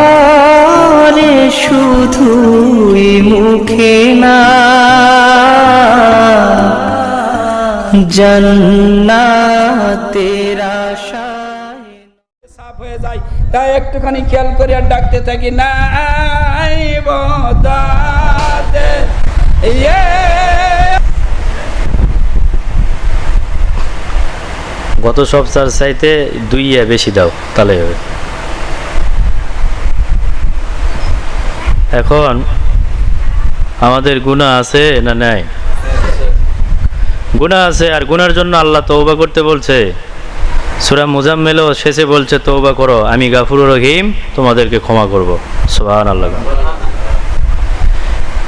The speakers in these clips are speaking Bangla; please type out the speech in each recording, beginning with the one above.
অন্তরে শুধুই মুখে না। জন্নাতের আশায় সাফ হয়ে যায় তাই একটুখানি খেয়াল করে আর ডাকতে থাকি বদাতে ইয়ে গত সপ্তাহ চাইতে দুই ইয়া বেশি দাও তাহলে হবে। এখন আমাদের গুণা আছে না নাই? গুণা আছে, আর গুনার জন্য আল্লাহ তৌবা করতে বলছে। সুরা মুজাম্মেলও শেষে বলছে তৌবা করো, আমি গাফুর রহিম, তোমাদেরকে ক্ষমা করব। সোহান আল্লাহ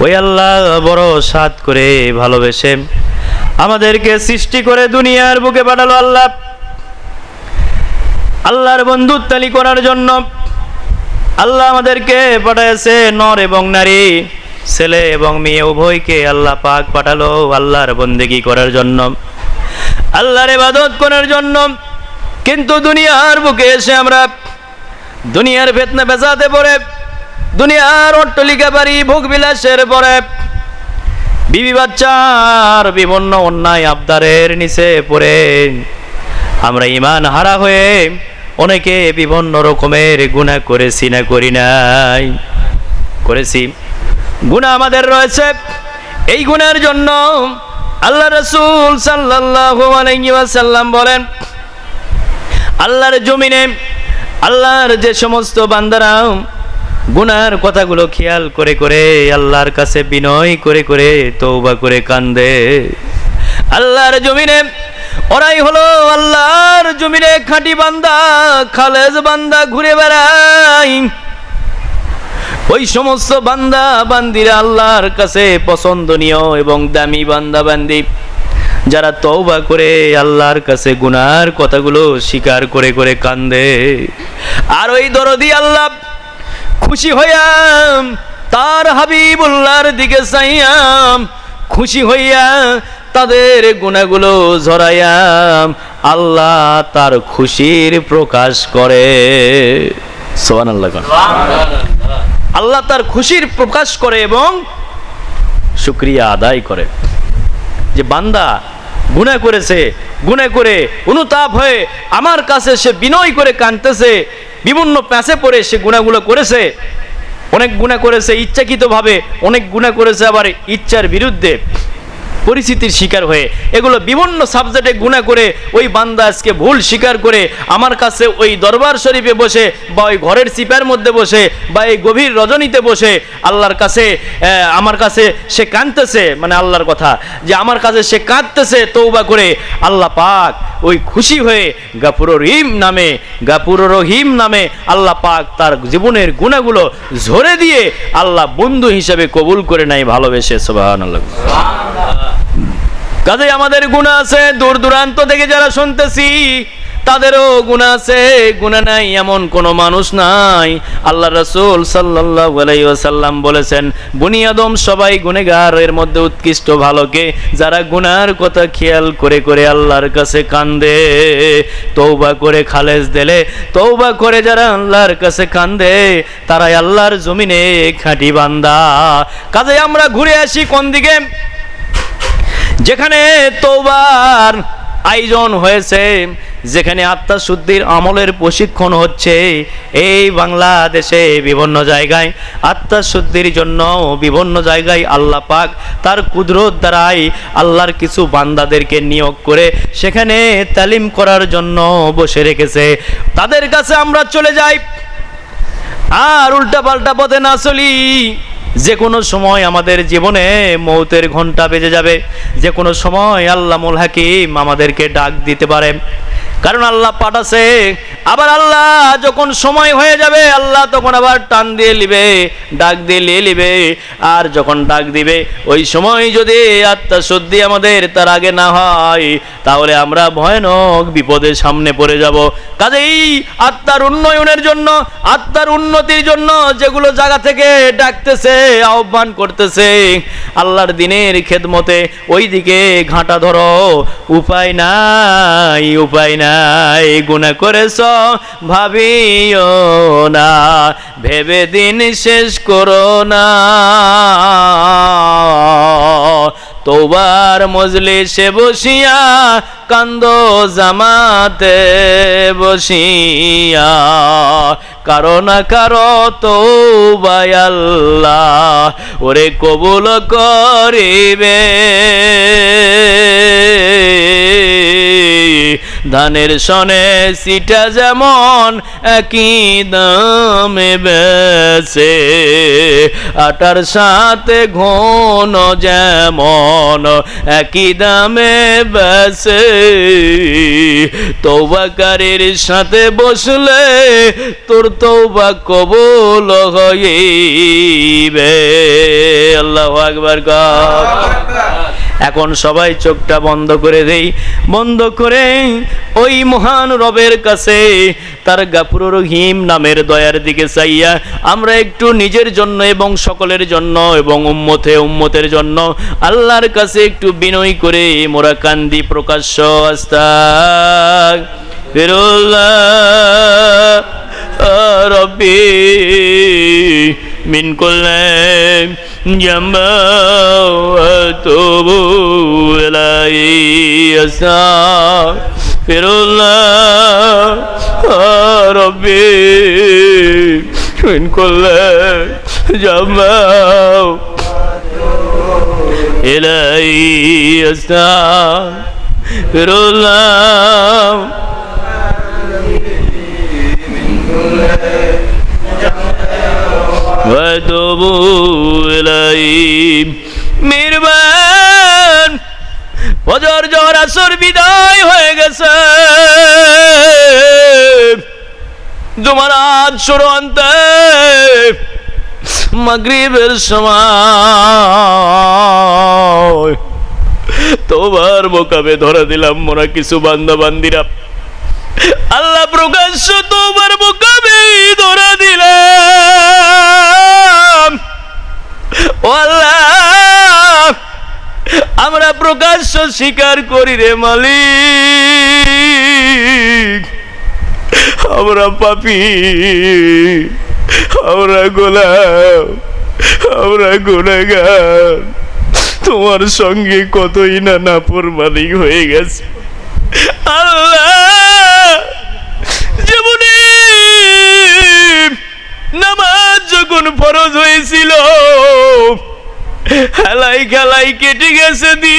ওই আল্লাহ বড় সাত করে ভালোবেসে আমাদেরকে সৃষ্টি করে দুনিয়ার বুকে পাঠালো আল্লাহ। আল্লাহর বন্ধুত্বালি করার জন্য আল্লাহ আমাদেরকে পাঠাইছে নর এবং নারী, ছেলে এবং মেয়ে, উভয়কে আল্লাহ পাক পাঠালো আল্লাহর বন্দেগি করার জন্য। আল্লাহর ইবাদত করার জন্য। কিন্তু দুনিয়ার বুকে এসে আমরা দুনিয়ার ফেতনা বেজাতে পড়ে, দুনিয়ার অট্টলিকা বাড়ি, ভোগ বিলাসের পরে বিবি বাচ্চার বিভিন্ন অন্যায় আবদারের নিচে পড়ে আমরা ইমান হারা হয়ে অনেকে বিভিন্ন রকমের গুণা করেছি না করি নাই। করেছি। গুণা আমাদের রয়েছে। এই গুণের জন্য আল্লাহ রসুল ওয়াসাল্লাম বলেন, আল্লাহর জমিনে আল্লাহর যে সমস্ত বান্দারা গুনার কথাগুলো খেয়াল করে করে আল্লাহর কাছে বিনয় করে করে তৌবা করে কান্দে। আল্লাহর জমিনে ওরাই হলো আল্লাহর জমিনে খাঁটি বান্দা, খালেজ বান্দা ঘুরে বেড়াই ওই সমস্ত বান্দা বান্দিরা আল্লাহর কাছে পছন্দনীয় এবং দামি বান্দা বান্দি। যারা তওবা করে আল্লাহর কাছে গুনার কথাগুলো স্বীকার করে করে কান্দে। আর ওই দরদি আল্লাহ খুশি হইয়াম তার হাবিবুল্লাহর দিকে চাইয়াম খুশি হইয়া তাদের গুণাগুলো ঝরাইয়াম আল্লাহ তার খুশির প্রকাশ করে। আল্লাহ তার খুশির প্রকাশ করে এবং শুক্রিয়া আদায় করে। যে বান্দা গুণা করেছে গুণা করে অনুতাপ হয়ে আমার কাছে সে বিনয় করে কাঁদতেছে, বিভিন্ন প্যাঁচে পড়ে সে গুণাগুলো করেছে, অনেক গুণা করেছে ইচ্ছাকৃতভাবে, অনেক গুণা করেছে আবার ইচ্ছার বিরুদ্ধে। পরিস্থিতির শিকার হয়ে এগুলো বিভিন্ন সাবজেক্টে গুণা করে ওই বান্দা আজকে ভুল স্বীকার করে আমার কাছে ওই দরবার শরীফে বসে বা ওই ঘরের চিপার মধ্যে বসে বা এই গভীর রজনীতে বসে আল্লাহর কাছে আমার কাছে সে কাঁদতেছে মানে আল্লাহর কথা, যে আমার কাছে সে কাঁদতেছে তৌবা করে, আল্লাহ পাক ওই খুশি হয়ে গাফুর রহিম নামে, গাফুর রহিম নামে আল্লাহ পাক তার জীবনের গুণাগুলো ঝরে দিয়ে আল্লাহ বন্ধু হিসেবে কবুল করে নাই ভালোবেসে আল্লাহ কাজে আমাদের গুণা আছে, দূর দূরান্ত থেকে যারা শুনতেছি, তাদেরও গুণা আছে। গুণা নাই এমন কোনো মানুষ নাই। আল্লাহ রসুল ওয়াসাল্লাম বলেছেন, বুনিয়াদম সবাই গুনেগার এর মধ্যে উৎকৃষ্ট ভালোকে। যারা গুনার কথা খেয়াল করে করে আল্লাহর কাছে কান্দে তৌবা করে খালেজ দেলে তৌবা করে যারা আল্লাহর কাছে কান্দে, তারাই আল্লাহর জমিনে খাঁটি বান্দা। কাজে আমরা ঘুরে আসি কোন দিকে? যেখানে তোবার আয়োজন হয়েছে, যেখানে আত্মা শুদ্ধির আমলের প্রশিক্ষণ হচ্ছে, এই বাংলাদেশে বিভিন্ন জায়গায় আত্মা শুদ্ধির জন্য বিভিন্ন জায়গায় আল্লাহ পাক তার কুদরত দ্বারাই আল্লাহর কিছু বান্দাদেরকে নিয়োগ করে সেখানে তালিম করার জন্য বসে রেখেছে। তাদের কাছে আমরা চলে যাই। আর উল্টা পাল্টা পথে না চলি। যে কোনো সময় আমাদের জীবনে মৌতের ঘণ্টা বেজে যাবে যে কোনো সময় আল্লামুল হাকিম আমাদেরকে ডাক দিতে পারে। কারণ আল্লাহ পাঠাছে। আবার আল্লাহ যখন সময় হয়ে যাবে, আল্লাহ তখন আবার টান দিয়ে নিবে ডাক দিয়ে নিয়ে নিবে আর যখন ডাক দিবে, ওই সময় যদি আত্মা শুদ্ধি আমাদের তার আগে না হয়, তাহলে আমরা ভয়ানক বিপদের সামনে পড়ে যাব। কাজেই আত্মার উন্নয়নের জন্য, আত্মার উন্নতির জন্য যেগুলো জায়গা থেকে ডাকতেছে, আহ্বান করতেছে, আল্লাহর দিনের খেদমতে ওই দিকে ঘাঁটা ধরো। উপায় নাই উপায় নাই। গুণা করেছ, ভাবিও না, ভেবে দিন শেষ করো না। তোবার মজলিসে বসিয়া কান্দ জামাতে বসিয়া, কারও না কারও আল্লাহ ওরে কবুল করিবে। ধানের সনে সিটা যেমন একই দামে বেছে আটার সাথে ঘন যেমন একই দামে বেছে তৌবাকারীর সাথে বসলে তোর তৌবা কবুল হইবে। আল্লাহু আকবার গপ এখন সবাই চোখটা বন্ধ করে দেই। বন্ধ করে ওই মহান রবের কাছে তার গাফুর রহিম নামের দয়ার দিকে চাইয়া আমরা একটু নিজের জন্য এবং সকলের জন্য এবং উম্মতে উম্মতের জন্য আল্লাহর কাছে একটু বিনয় করে মোরা কান্দি প্রকাশ্য আস্তা রব্বি من كل جنب وأتوب إليه أستغفر الله ربي من كل جنب إليه أستغفر الله وأتوب إليه মিরবান ফজর জহর আসর বিদায় হয়ে গেছে জুমারাত শুরু আনতে মাগরিবের সময় তোমার মোকাবে ধরে দিলাম মোরা কিছু বান্দা বান্দিরা আল্লাহ প্রকাশ্য তোমার মোকাবে ধরা দিলাম আমরা প্রকাশ্য স্বীকার করি রে মালিক। আমরা পাপি, আমরা গোলাম, আমরা গুণাগার। তোমার সঙ্গে কতই না নাপুর মালিক হয়ে গেছে। আল্লাহ যেমনি নামাজ যখন ফরজ হয়েছিল খেলাই খেলাই কেটে গেছে দিন।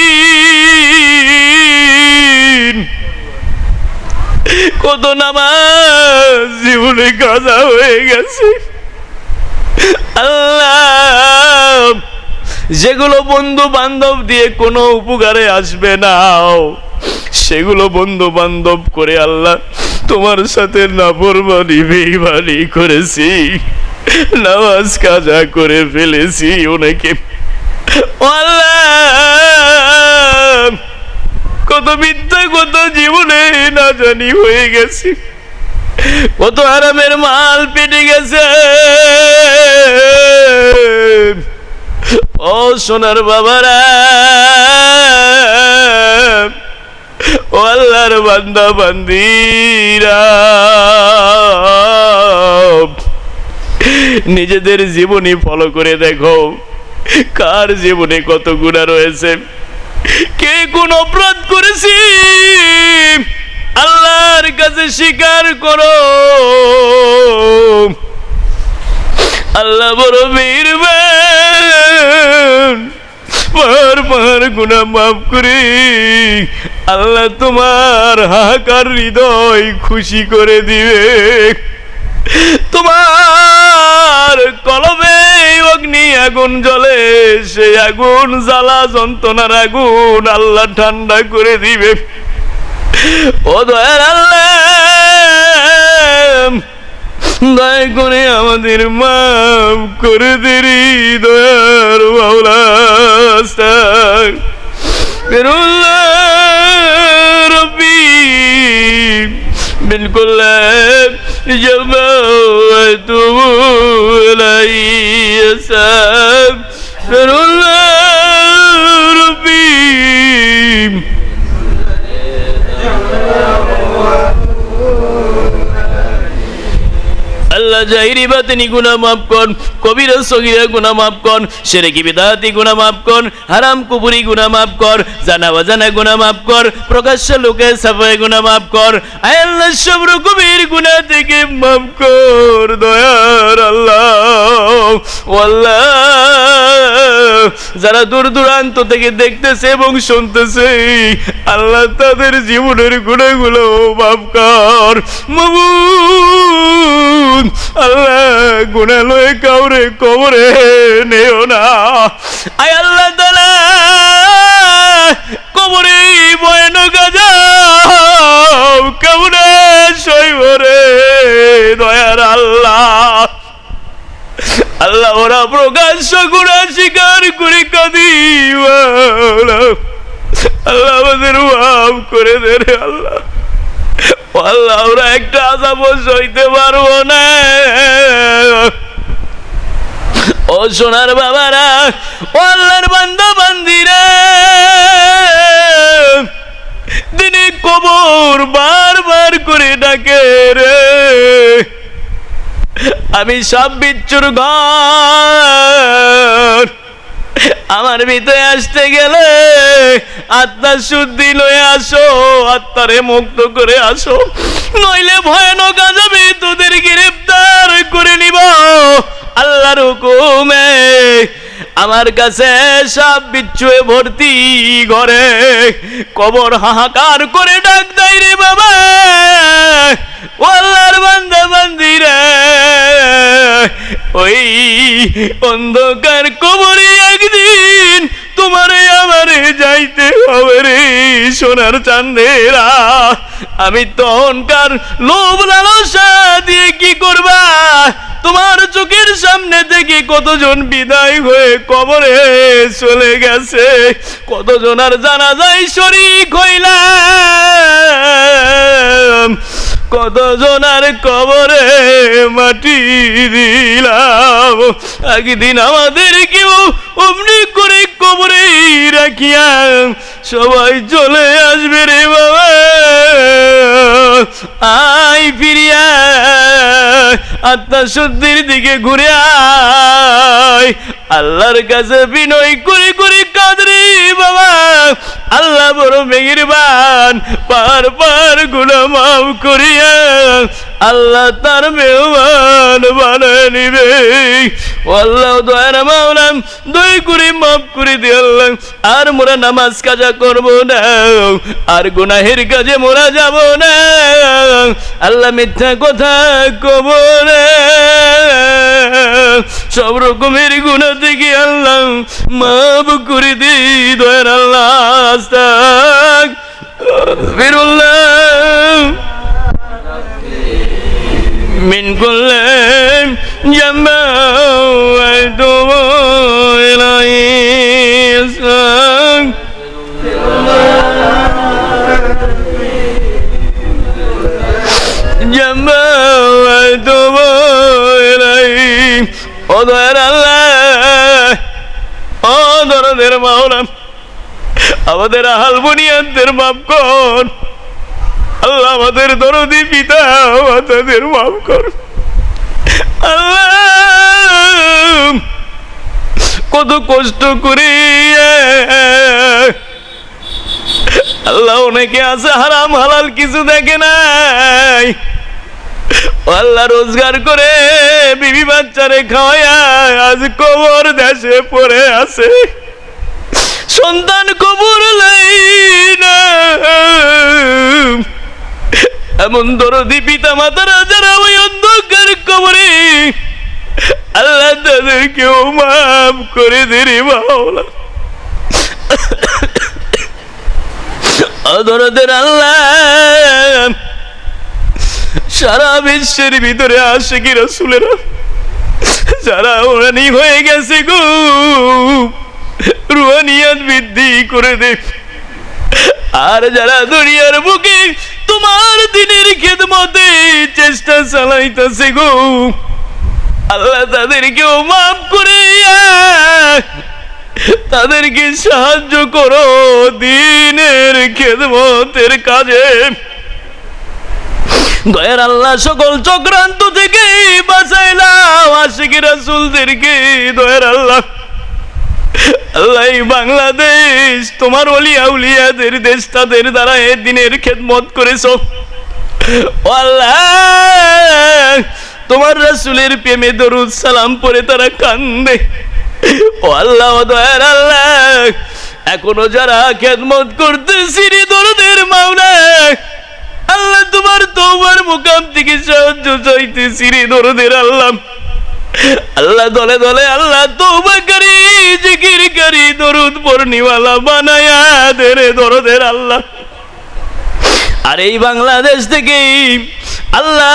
কত নামাজ জীবনে কাজা হয়ে গেছে। আল্লাহ, যেগুলো বন্ধু বান্ধব দিয়ে কোনো উপকারে আসবে না। সেগুলো বন্ধু বান্ধব করে আল্লাহ তোমার সাথে নাফরমানি, বেইমানি করেছি। নামাজ কাজা করে ফেলেছি, ওনাকে কত মিথ্যা, কত জীবনে না জানি হয়ে গেছে। কত আরামের মাল পেটে গেছে। ও সোনার বাবারা, ও আল্লাহর বান্দা বান্দিরা, নিজেদের জীবনী ফলো করে দেখো। কার জীবনে কত গুণা রয়েছে? কে কোন অপরাধ করেছি? আল্লাহর কাছে স্বীকার করো। আল্লাহ বড় বীরবেন। পার পার গুণা মাফ করে। আল্লাহ তোমার হাহাকার হৃদয় খুশি করে দিবে। তোমার কলমে অগ্নি আগুন জ্বলে, সেই আগুন জ্বালা যন্ত্রণার আগুন আল্লাহ ঠান্ডা করে দিবে। ও দয়ার আল্লাহ, দয়া করে আমাদের মাফ করে দেরি, দয়ার ফিরুল্লাহ রব্বি বিলকুল جمعت إلي سافر الله আল্লাহ জাহিরি বাতিনি গুনাহ মাফ কর, কবিরা সগীরা গুনাহ মাফ কর শিরকি বিদাতি গুনাহ মাফ কর, হারাম কুপুরি গুনাহ মাফ কর, জানা বাজানা গুনাহ মাফ কর, প্রকাশ্য লোকে সাফাই গুনাহ মাফ কর আয় আল্লাহ সব রকমের গুনাহ থেকে মাফ কর, দয়ার আল্লাহ আল্লাহ। যারা দূর দূরান্ত থেকে দেখতেছে এবং শুনতেছে, আল্লাহ তাদের জীবনের গুণাগুলো মাফ কর, মাবুদ। আল্লাহ গুণালয়ে কাউরে কবরে নেও না। আয় আল্লাহ তালা, কবরে ভয়ানক যাও কেমনে শৈব রে দয়ার আল্লাহ। আল্লাহ ওরা প্রকাশ্য গুণা স্বীকার করে কাঁদি আল্লাহ আমাদের মাফ করে দে আল্লাহ। আল্লাহ একটা আজাব সইতে পারব না। ও সোনার বাবারা, ও আল্লাহর বান্দা বান্দিরা দিনে কবর বারবার করে ডাকে রে। আমি সব বিচ্ছুর ঘর, আমার ভিতরে আসতে গেলে আত্মার শুদ্ধি লয়ে আসো, আত্মারে মুক্ত করে আসো। নইলে ভয়ানক আজাবে তোদের গ্রেফতার করে নিব। আল্লাহর হুকুমে আমার কাছে সব বিচ্ছুয়ে ভর্তি ঘরে কবর হাহাকার করে ডাক দেয় রে বাবা। আল্লাহর বান্দা বান্দিরা ওই অন্ধকার কবরে একদিন তোমারে আমারে যাইতে হবে রে সোনার চান্দেরা আমি তখনকার লোভ লালসা দিয়ে কি করবা? তোমার চোখের সামনে থেকে কতজন বিদায় হয়ে কবরে চলে গেছে। কতজন আর জানা যায় শরিক হইলাম। কতজন আর কবরে মাটি দিলাম। একদিন আমাদের কেউ অমনি করে কবরে রাখিয়া সবাই চলে আসবে রে বাবা। আই ফিরিয়া আত্মা শুদ্ধির দিকে ঘুরে আল্লাহর কাছে বিনয় করে করে কাঁদরে বাবা। আল্লাহ বড় মেহেরবান, পার পার গুণা মাফ করিয়া আল্লাহ তার মেহমান বানায় নিবে। আল্লাহ দয়ার মাওলাম দই করে মাফ করে আল্লাহ, আর মোরা নামাজ কাজা করব না, আর গুনাহের কাজে মোরা যাব না। আল্লাহ মিথ্যা কথা কব না। সব রকমের গুণা থেকে আল্লাহ মাফ করে দি দয়ার আল্লাহ আস্তাক। ফিরুল্লাহ করলেন ও দয়ার আল্লাহ ও দরদের মাওলানা আমাদের আহাল বুনিয়াদের মাফ কর। আল্লাহ আমাদের দরদি, পিতা আমাদের মাফ কর আল্লাহ, কত কষ্ট করে, আল্লাহ অনেকে আছে হারাম হালাল কিছু দেখে নাই। আল্লাহ রোজগার করে বিবি বাচ্চারে খাওয়ায়, আজ কবর দেশে পড়ে আছে। সন্তান কবর লাই না। এমন দরদি পিতা মাতারা যারা ওই অন্ধকার কবরে। আল্লাহ তাদেরকেও মাফ করে দে রে অদরদের আল্লাহ, সারা বিশ্বের ভিতরে আসে কি রসুলেরা, যারা ওরানি হয়ে গেছে গো, রুহানিয়াত বৃদ্ধি করে দে। আর যারা দুনিয়ার বুকে তোমার দিনের খেদমতে চেষ্টা চালাইতেছে গো। আল্লাহ তাদেরকেও মাফ করে তাদেরকে সাহায্য করো দিনের খেদমতের কাজে। দয়ার আল্লাহ সকল চক্রান্ত থেকে বাঁচাইলাম, আশিকি রাসুলদেরকে দয়ার আল্লাহ। আল্লাহ বাংলাদেশ, তোমার অলিয়া উলিয়াদের দেশ, তাদের দ্বারা এ দিনের খেদমত করেছ। তোমার রাসুলের প্রেমে দরুদ সালাম পরে তারা কান্দে। ও আল্লাহ দয়ার আল্লাহ, এখনও যারা খেদমত করতে সিঁড়ি দরদের মাওলা, আল্লাহ তোমার তোমার মুকাম থেকে সাহায্য চাইতেছি রে দরদের আল্লাহ। আল্লাহ দলে দলে আল্লাহ তৌবা করি, জিকির করি, দরুদ পূর্ণিমালা বানায়া দে দরদের আল্লাহ। আর এই বাংলাদেশ থেকে আল্লাহ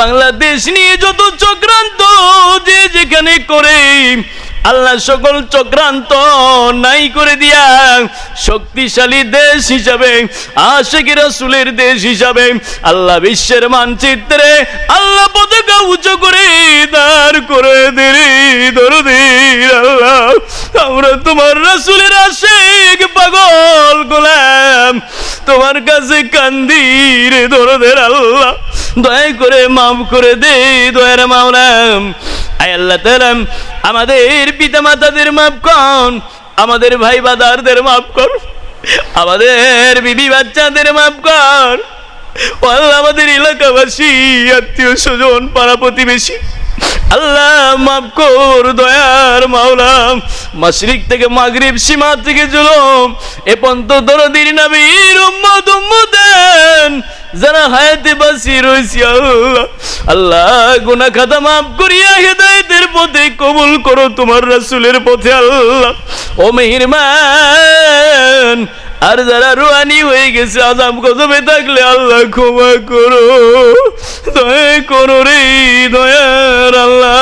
বাংলাদেশ নিয়ে যত চক্রান্ত যে যেখানে করে আল্লাহ সকল চক্রান্ত নাই করে দিয়া শক্তিশালী দেশ হিসাবে আশেখ রসুলের দেশ হিসাবে আল্লাহ বিশ্বের মানচিত্রে আল্লাহ পতাকা উঁচু করে দাঁড় করে দিলি দরদির আল্লাহ। আমরা তোমার রসুলের আশেখ পাগল গোলাম, তোমার কাছে কান্দির দরদের আল্লাহ। দয়া করে মাফ করে দে দয়ার মাওলাম আমাদের পিতা মাতাদের মাফ কর, আমাদের ভাই বাদারদের মাফ কর, আমাদের বিবি বাচ্চাদের মাফ কর। আমাদের এলাকাবাসী, আত্মীয় স্বজন, পাড়া প্রতিবেশী, আল্লাহ মাফ কর, দয়ার মাওলা। মাশরিক থেকে মাগরিব সীমা থেকে জুলুম, এ পন্ত দরদির নবীর উম্মত উম্মতেন। যারা হায়াতে বাসি রয়েছি আল্লাহ। আল্লাহ গুনাহ খাতা মাফ করিয়া হেদায়েতের পথে কবুল করো তোমার রাসূলের পথে আল্লাহ। ও মেহেরমান আর যারা রুয়ানি হয়ে গেছে আজাম গজবে থাকলে আল্লাহ ক্ষমা করো। দয়া করো রে, দয়ার আল্লাহ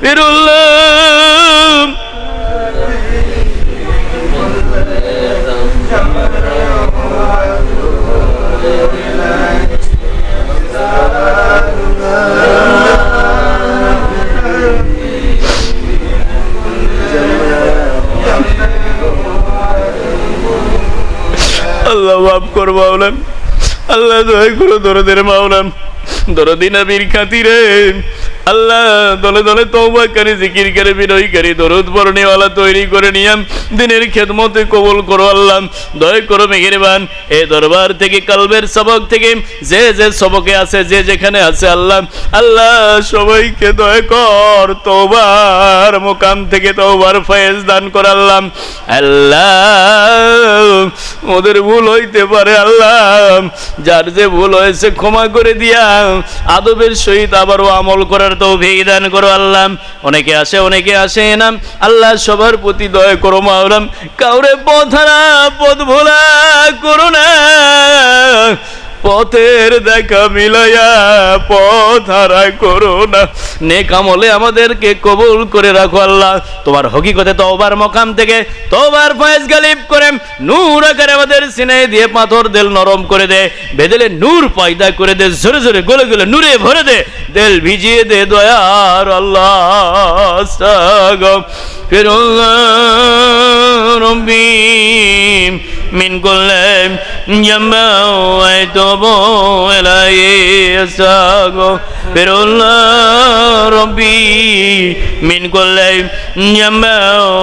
ফিরুল্লাহ মাফ কর আল্লাহ দয়া করো দরদের মাওলান। দরদিন আবির খাতিরে আল্লাহ, দলে দলে তওবা করে, জিকির করে, বিনয় করে, দরুদ পড়নেওয়ালা তৈরি করে নিয়াম। দিনের খেদমতে কবুল করো আল্লাহ। দয়া করো মেহেরবান, এ দরবার থেকে, কালবের সবক থেকে, যে যে সবকে আছে, যে যেখানে আছে আল্লাহ। আল্লাহ, সবাইকে দয়া কর, তওবার মোকাম থেকে তওবার ফয়েজ দান কর আল্লাহ। আল্লাহ, ওদের ভুল হইতে পারে আল্লাহ। যার যে ভুল হয়েছে, ক্ষমা করে দিয়া আদবের সহিত আবারও আমল করার তো দান করো আল্লাহ। অনেকে আসে অনেকে আসে না। আল্লাহ সবার প্রতি দয় করো মাওলাম কাউরে পথারা পথ ভোলা করো না। পথের দেখা মিলাইয়া পথ হারা করো না নেক আমলে আমাদেরকে কবুল করে রাখো আল্লাহ। তোমার হকিকতে তওবার মকাম থেকে তওবার ফয়েজ গালিব করে নূর আকারে আমাদের সিনে দিয়ে পাথর দেল নরম করে দে, বেদেলে নূর পয়দা করে দে, জোরে জোরে গলে গলে নূরে ভরে দে, দেল ভিজিয়ে দে দয়ার আল্লাহ يستغفر الله ربي من كل جنب ويتوب إليه يستغفر الله ربي من كل جنب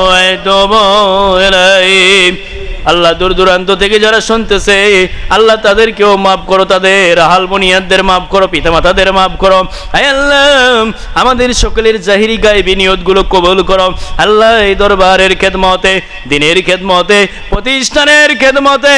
ويتوب إليه আল্লাহ দূর দূরান্ত থেকে যারা শুনতেছে, আল্লাহ তাদেরকেও মাফ করো, তাদের হাল বুনিয়াদদের মাফ করো, পিতামাতাদের মাফ করো। আল্লাহ, আমাদের সকলের জাহিরি গায়েবী নিয়তগুলো কবুল করো। আল্লাহ এই দরবারের খেদমতে, দিনের খেদমতে, প্রতিষ্ঠানের খেদমতে,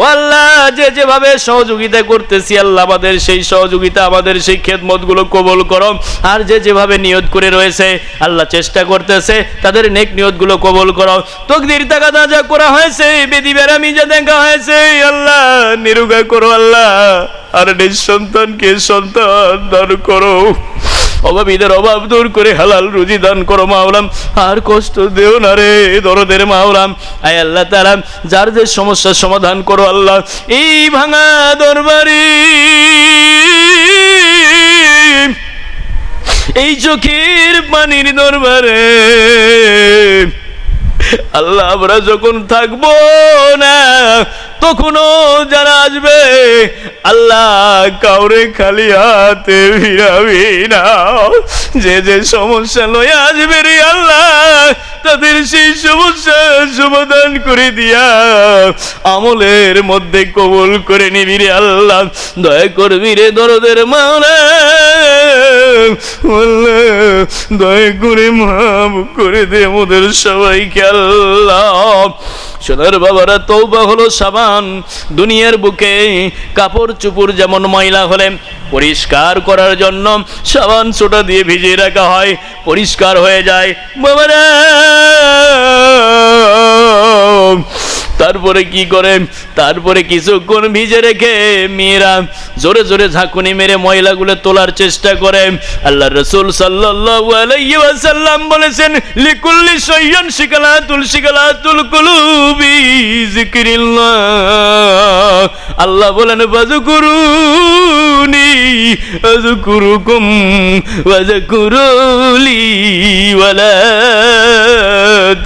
ও আল্লাহ, যে যেভাবে সহযোগিতা করতেছি, আল্লাহ আমাদের সেই সহযোগিতা, আমাদের সেই খেদমতগুলো কবুল করো। আর যে যেভাবে নিয়ত করে রয়েছে, আল্লাহ চেষ্টা করতেছে, তাদের নেক নিয়তগুলো কবুল করো। তকদির টাকা যা করা হয়েছে বেদি বেড়ামি যা দেখা হয়েছে, আল্লাহ নিরুগা করো আল্লাহ। আর নিঃসন্তানকে সন্তান দান করো। অভাবীদের অভাব দূর করে হালাল রুজি দান করো, মাওলাম। আর কষ্ট দেও না রে, দরদের মাওলাম। আয় আল্লাহ তারা যার যে সমস্যার সমাধান করো আল্লাহ। এই ভাঙা দরবারি। এই চোখের পানির দরবারে। আল্লাহ আমরা যখন থাকব না তখনও যারা আসবে আল্লাহ কাউরে খালি হাতে ফিরাবি না। যে যে সমস্যা লয়ে আসবে রে আল্লাহ তাদের সেই সমস্যা সমাধান করে দিয়া আমলের মধ্যে কবুল করে নিবি রে আল্লাহ। দয়া করবি রে দরদের আল্লাহ, দয়া করে মাফ করে দে আমাদের সবাইকে আল্লাহ। সোনার বাবারা তৌবা হলো সাবান। দুনিয়ার বুকে কাপড় চুপুর যেমন ময়লা হলে পরিষ্কার করার জন্য সাবান সোটা দিয়ে ভিজিয়ে রাখা হয়, পরিষ্কার হয়ে যায়। বাবারা তারপরে কি করে? তারপরে কিছুক্ষণ ভিজে রেখে মেয়েরা জোরে জোরে ঝাঁকুনি মেরে ময়লাগুলো তোলার চেষ্টা করে। আল্লাহ রসুল ওয়াসাল্লাম বলেছেন, লিকুল্লি শাইয়ান শিকালাতুল শিকালাতুল কুলুবি আল্লাহ বলেন ওয়াযকুরুলি ওয়ালা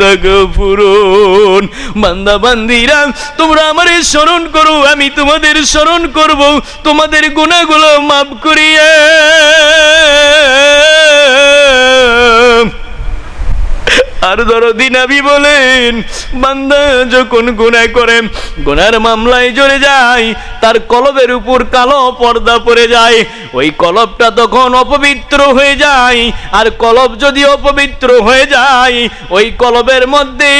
তাগফুরুন। বান্দা বান্দিরা তোমরা আমার স্মরণ করো আমি তোমাদের স্মরণ করব। তোমাদের গুণাগুলো মাফ করিয়া আর ধরো দিনাবি বলেন, বান্দা যখন গুনাহ করে গুনার মামলায় জড়ে যায়, তার কলবের উপর কালো পর্দা পড়ে যায়। ওই কলবটা তখন অপবিত্র হয়ে যায়, আর কলব যদি অপবিত্র হয়ে যায়, ওই কলবের মধ্যে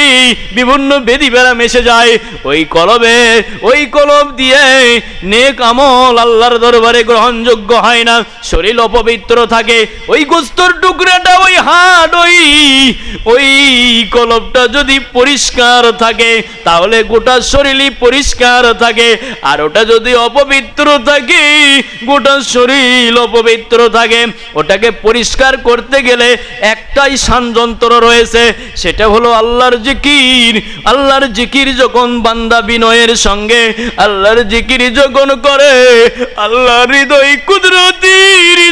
বিভিন্ন বেদি বেড়া মেশে যায়। ওই কলবে ওই কলব দিয়ে নেক আমল আল্লাহর দরবারে গ্রহণযোগ্য হয় না। শরীর অপবিত্র থাকে। ওই গোস্তর টুকরাটা, ওই হাট ওই ওই কলবটা যদি পরিষ্কার থাকে, তাহলে গোটা শরীরই পরিষ্কার থাকে। আর ওটা যদি অপবিত্র থাকে, গোটা শরীর অপবিত্র থাকে। ওটাকে পরিষ্কার করতে গেলে একটাই সানযন্ত্র রয়েছে, সেটা হলো আল্লাহর জিকির। আল্লাহর জিকির যখন বান্দা বিনয়ের সঙ্গে, আল্লাহর জিকির যখন করে, আল্লাহর হৃদয় কুদরতি হৃদয়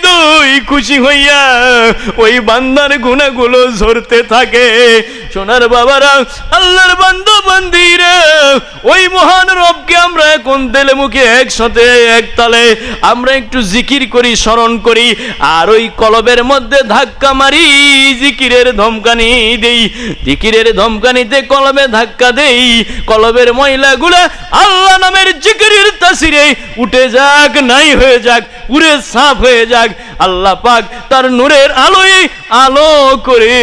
খুশি হইয়া ওই বান্দার গুণাগুলো ঝরতে থাকে। সোনার বাবারা, আল্লাহর বান্দা বান্দিরা, ওই মহান রবকে আমরা এখন তেলে মুখে একসাথে, এক তালে আমরা একটু জিকির করি, স্মরণ করি, আর ওই কলবের মধ্যে ধাক্কা মারি, জিকিরের ধমকানি দেই, জিকিরের ধমকানিতে কলবে ধাক্কা দেই, কলবের ময়লাগুলা আল্লাহ নামের জিকিরের তাসিরে উঠে যাক, নাই হয়ে যাক, উড়ে সাফ হয়ে যাক আল্লাহ পাক তার নূরের আলোয় আলো করে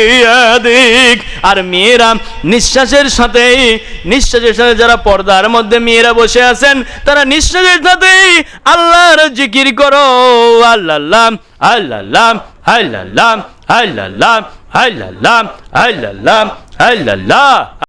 দেখ আর মেয়েরা নিঃশ্বাসের সাথে নিঃশ্বাসের সাথে যারা পর্দার মধ্যে মেয়েরা বসে আছেন, তারা নিঃশ্বাসের সাথে আল্লাহর জিকির করো। আল্লাহ আল্লাহ আল্লাহ আল্লাহ আল্লাহ আল্লাহ আল্লাহ আল্লাহ